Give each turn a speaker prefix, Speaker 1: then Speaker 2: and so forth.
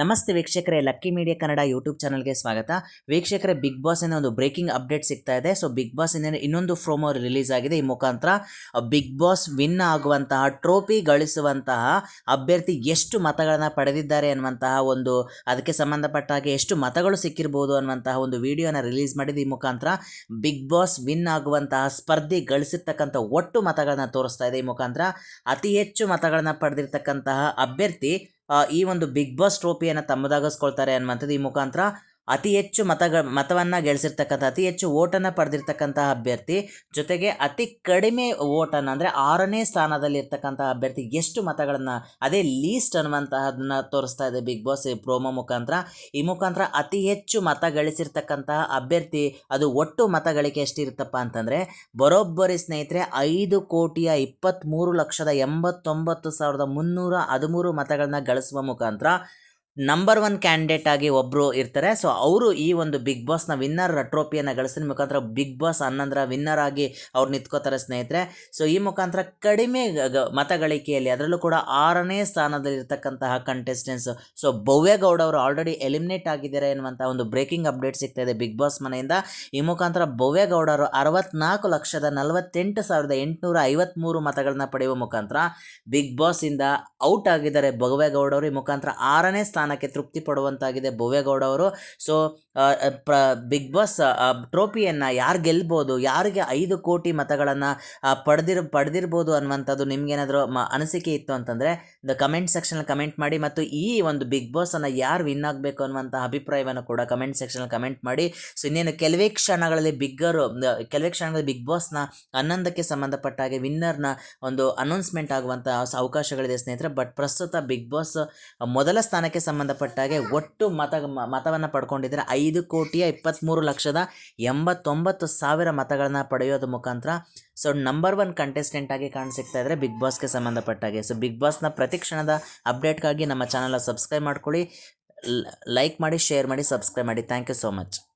Speaker 1: ನಮಸ್ತೆ ವೀಕ್ಷಕರೇ lucky media Kannada YouTube ಚಾನಲ್ಗೆ ಸ್ವಾಗತ. ವೀಕ್ಷಕರೇ ಬಿಗ್ ಬಾಸ್ ಇಂದ ಒಂದು ಬ್ರೇಕಿಂಗ್ ಅಪ್ಡೇಟ್ ಸಿಗ್ತಾ ಇದೆ. ಸೊ ಬಿಗ್ ಬಾಸ್ ಇಂದ ಇನ್ನೊಂದು ಫ್ರೋಮೋ ರಿಲೀಸ್ ಆಗಿದೆ. ಈ ಮುಖಾಂತರ ಬಿಗ್ ಬಾಸ್ ವಿನ್ ಆಗುವಂತಹ ಟ್ರೋಫಿ ಗಳಿಸುವಂತಹ, ಅಭ್ಯರ್ಥಿ ಎಷ್ಟು ಮತಗಳನ್ನ ಪಡೆದಿದ್ದಾರೆ ಅನ್ನುವಂತಹ ಒಂದು, ಅದಕ್ಕೆ ಸಂಬಂಧಪಟ್ಟ ಹಾಗೆ ಎಷ್ಟು ಮತಗಳು ಸಿಕ್ಕಿರ್ಬೋದು ಅನ್ನುವಂತಹ ಒಂದು ವಿಡಿಯೋನ ರಿಲೀಸ್ ಮಾಡಿದ. ಈ ಮುಖಾಂತರ ಬಿಗ್ ಬಾಸ್ ವಿನ್ ಆಗುವಂತಹ, ಸ್ಪರ್ಧಿ ಗಳಿಸಿರ್ತಕ್ಕಂಥ ಒಟ್ಟು ಮತಗಳನ್ನ ತೋರಿಸ್ತಾ ಇದೆ. ಈ ಮುಖಾಂತರ, ಅತಿ ಹೆಚ್ಚು ಮತಗಳನ್ನ ಪಡೆದಿರ್ತಕ್ಕಂತಹ ಅಭ್ಯರ್ಥಿ ಈ ಒಂದು ಬಿಗ್ ಬಾಸ್ ಟ್ರೋಫಿಯನ್ನು ತಮ್ಮದಾಗಿಸ್ಕೊಳ್ತಾರೆ ಅನ್ನುವಂಥದ್ದು ಈ ಮುಖಾಂತರ ಅತಿ ಹೆಚ್ಚು ಮತಗಳ ಮತವನ್ನು ಗೆಲ್ಲಿಸಿರ್ತಕ್ಕಂಥ ಅತಿ ಹೆಚ್ಚು ಓಟನ್ನು ಪಡೆದಿರ್ತಕ್ಕಂತಹ ಅಭ್ಯರ್ಥಿ, ಜೊತೆಗೆ ಅತಿ ಕಡಿಮೆ ಓಟನ್ನು ಅಂದರೆ ಆರನೇ ಸ್ಥಾನದಲ್ಲಿ ಇರ್ತಕ್ಕಂತಹ ಅಭ್ಯರ್ಥಿ ಎಷ್ಟು ಮತಗಳನ್ನು, ಅದೇ ಲೀಸ್ಟ್ ಅನ್ನುವಂತಹದನ್ನ ತೋರಿಸ್ತಾ ಇದೆ ಬಿಗ್ ಬಾಸ್ ಪ್ರೋಮೋ ಮುಖಾಂತರ. ಈ ಮುಖಾಂತರ ಅತಿ ಹೆಚ್ಚು ಮತ ಗಳಿಸಿರ್ತಕ್ಕಂತಹ ಅಭ್ಯರ್ಥಿ ಅದು ಒಟ್ಟು ಮತಗಳಿಕೆ ಎಷ್ಟಿರುತ್ತಪ್ಪ ಅಂತಂದರೆ, ಬರೋಬ್ಬರಿ ಸ್ನೇಹಿತರೆ ಐದು ಕೋಟಿಯ ಇಪ್ಪತ್ತ್ಮೂರು ಲಕ್ಷದ ಎಂಬತ್ತೊಂಬತ್ತು ಸಾವಿರದ ಮುನ್ನೂರ ಹದಿಮೂರು ಮತಗಳನ್ನ ಗಳಿಸುವ ಮುಖಾಂತರ ನಂಬರ್ ಒನ್ ಕ್ಯಾಂಡಿಡೇಟ್ ಆಗಿ ಒಬ್ಬರು ಇರ್ತಾರೆ. ಸೊ ಅವರು ಈ ಒಂದು ಬಿಗ್ ಬಾಸ್ನ ವಿನ್ನರ್ ಟ್ರೋಫಿಯನ್ನು ಗಳಿಸಿದ ಮುಖಾಂತರ ಬಿಗ್ ಬಾಸ್ ಹನ್ನೊಂದರ ವಿನ್ನರ್ ಆಗಿ ಅವ್ರು ನಿಂತ್ಕೋತಾರೆ ಸ್ನೇಹಿತರೆ. ಸೊ ಈ ಮುಖಾಂತರ ಕಡಿಮೆ ಮತಗಳಿಕೆಯಲ್ಲಿ ಅದರಲ್ಲೂ ಕೂಡ ಆರನೇ ಸ್ಥಾನದಲ್ಲಿರ್ತಕ್ಕಂತಹ ಕಂಟೆಸ್ಟೆನ್ಸ್ ಸೊ ಭವ್ಯಗೌಡ ಅವರು ಆಲ್ರೆಡಿ ಎಲಿಮಿನೇಟ್ ಆಗಿದ್ದಾರೆ ಎನ್ನುವಂಥ ಒಂದು ಬ್ರೇಕಿಂಗ್ ಅಪ್ಡೇಟ್ ಸಿಗ್ತಾ ಇದೆ ಬಿಗ್ ಬಾಸ್ ಮನೆಯಿಂದ. ಈ ಮುಖಾಂತರ ಭವ್ಯಗೌಡ ಅವರು ಅರವತ್ನಾಲ್ಕು ಲಕ್ಷದ ನಲವತ್ತೆಂಟು ಸಾವಿರದ ಎಂಟುನೂರ ಐವತ್ತ್ಮೂರು ಮತಗಳನ್ನ ಪಡೆಯುವ ಮುಖಾಂತರ ಬಿಗ್ ಬಾಸ್ ಇಂದ ಔಟ್ ಆಗಿದ್ದಾರೆ ಭವ್ಯಗೌಡ ಅವರು. ಈ ಮುಖಾಂತರ ಆರನೇ ಸ್ಥಾನಕ್ಕೆ ತೃಪ್ತಿ ಪಡುವಂತಾಗಿದೆ ಭವ್ಯಗೌಡ ಅವರು. ಸೊ ಪ್ರ ಬಿಗ್ ಬಾಸ್ ಟ್ರೋಫಿಯನ್ನು ಯಾರು ಗೆಲ್ಬೋದು, ಯಾರಿಗೆ ಐದು ಕೋಟಿ ಮತಗಳನ್ನು ಪಡೆದಿರ್, ಪಡೆದಿರ್ಬೋದು ಅನ್ನುವಂಥದ್ದು ನಿಮಗೇನಾದರೂ, ಮ, ಅನಿಸಿಕೆ ಇತ್ತು ಅಂತಂದರೆ ದ ಕಮೆಂಟ್ ಸೆಕ್ಷನಲ್ಲಿ ಕಮೆಂಟ್ ಮಾಡಿ ಮತ್ತು ಈ ಒಂದು ಬಿಗ್ ಬಾಸನ್ನು ಯಾರು ವಿನ್ ಆಗಬೇಕು ಅನ್ನುವಂಥ ಅಭಿಪ್ರಾಯವನ್ನು ಕೂಡ ಕಮೆಂಟ್ ಸೆಕ್ಷನಲ್ಲಿ ಕಮೆಂಟ್ ಮಾಡಿ. ಸೊ ಇನ್ನೇನು ಕೆಲವೇ ಕ್ಷಣಗಳಲ್ಲಿ ಬಿಗ್ಗರು ಕೆಲವೇ ಕ್ಷಣಗಳಲ್ಲಿ ಬಿಗ್ ಬಾಸ್ನ ಹನ್ನೊಂದಕ್ಕೆ ಸಂಬಂಧಪಟ್ಟ ಹಾಗೆ ವಿನ್ನರ್ನ ಒಂದು ಅನೌನ್ಸ್ಮೆಂಟ್ ಆಗುವಂಥ ಅವಕಾಶಗಳಿದೆ ಸ್ನೇಹಿತರೆ. ಬಟ್ ಪ್ರಸ್ತುತ ಬಿಗ್ ಬಾಸ್ ಮೊದಲ ಸ್ಥಾನಕ್ಕೆ ಹಾಗೆ ಒಟ್ಟು ಮತ, ಮತವನ್ನು ಪಡ್ಕೊಂಡಿದ್ದರೆ ಐದು ಕೋಟಿಯ ಇಪ್ಪತ್ತ್ಮೂರು ಲಕ್ಷದ ಎಂಬತ್ತೊಂಬತ್ತು ಸಾವಿರ ಮತಗಳನ್ನು ಪಡೆಯೋದು ಮುಖಾಂತರ ಸೊ ನಂಬರ್ ಒನ್ ಕಂಟೆಸ್ಟೆಂಟ್ ಆಗಿ ಇದ್ದರೆ ಬಿಗ್ ಬಾಸ್ಗೆ ಸಂಬಂಧಪಟ್ಟ ಹಾಗೆ ಸೊ ಬಿಗ್ ಬಾಸ್ನ ಪ್ರತಿ ಕ್ಷಣದ ಅಪ್ಡೇಟ್ಗಾಗಿ ನಮ್ಮ ಚಾನಲ್ ಸಬ್ಸ್ಕ್ರೈಬ್ ಮಾಡ್ಕೊಳ್ಳಿ ಲೈಕ್ ಮಾಡಿ ಶೇರ್ ಮಾಡಿ ಸಬ್ಸ್ಕ್ರೈಬ್ ಮಾಡಿ. Thank you so much